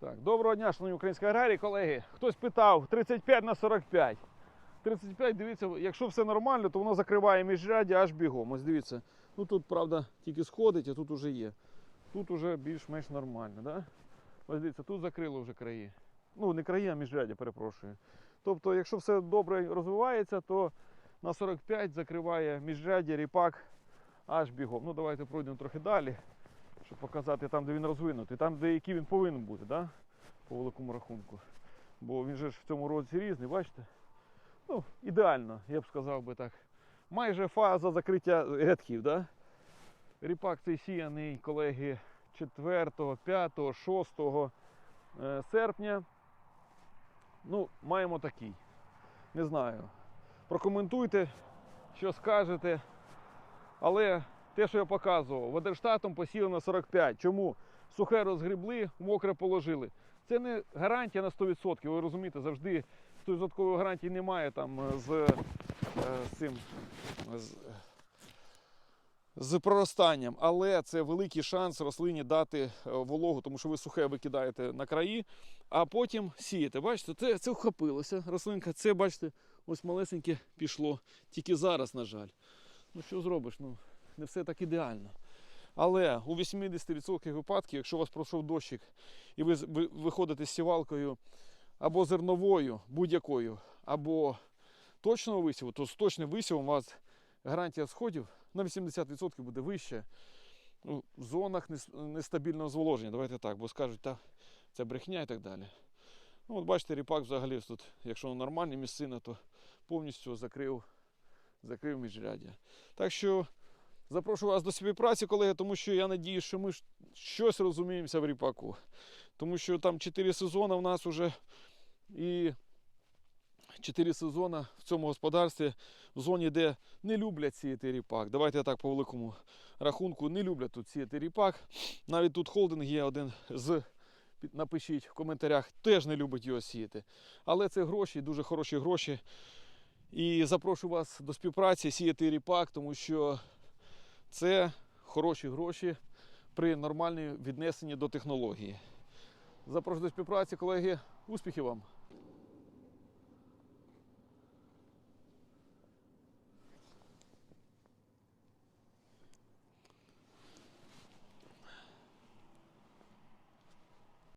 Так, доброго дня, шановні українські аграрії, колеги. Хтось питав 35 на 45. 35, дивіться, якщо все нормально, то воно закриває міжряддя аж бігом. Ось дивіться. Ну тут, правда, тільки сходить, а тут уже є. Тут уже більш-менш нормально. Да? Ось дивіться, тут закрило вже краї. Ну, не краї, а міжряддя, перепрошую. Тобто, якщо все добре розвивається, то на 45 закриває міжряддя, ріпак аж бігом. Ну, давайте пройдемо трохи далі, щоб показати там, де він розвинутий, там, де який він повинен бути, да? по великому рахунку. Бо він же ж в цьому році різний, бачите? Ну, ідеально, я б сказав би так. Майже фаза закриття рядків. Да? Ріпак цей сіяний, колеги, 4, 5, 6 е, серпня. Ну, маємо такий. Не знаю. Прокоментуйте, що скажете. Але те, що я показував, Водерштатом посіяно на 45. Чому? Сухе розгребли, мокре положили. Це не гарантія на 100%. Ви розумієте, завжди 100% гарантії немає там е, з, е, з цим. З, з проростанням, але це великий шанс рослині дати е, вологу, тому що ви сухе викидаєте на краї, а потім сієте. Бачите, це, це вхопилося рослинка. Це, бачите, ось малесеньке пішло. Тільки зараз, на жаль. Ну що зробиш? Ну, не все так ідеально. Але у 80% випадків, якщо у вас пройшов дощик і ви, виходите з сівалкою або зерновою, будь-якою, або точного висіву, то з точним висівом у вас гарантія сходів на 80% буде вища. В зонах нестабільного зволоження. Давайте так, бо скажуть, та це брехня і так далі. Ну, от бачите, ріпак взагалі тут, якщо нормальні місцина, то повністю закрив, закрив міжряддя. Так що запрошую вас до співпраці, колеги, тому що я надію, що ми щось розуміємося в ріпаку. Тому що там 4 сезони в нас вже і 4 сезони в цьому господарстві в зоні, де не люблять сіяти ріпак. Давайте я так по великому рахунку не люблять тут сіяти ріпак. Навіть тут холдинг є один з. Напишіть в коментарях, теж не любить його сіяти. Але це гроші, дуже хороші гроші. І запрошую вас до співпраці сіяти ріпак, тому що це хороші гроші при нормальному віднесенні до технології. Запрошую до співпраці, колеги. Успіхів вам!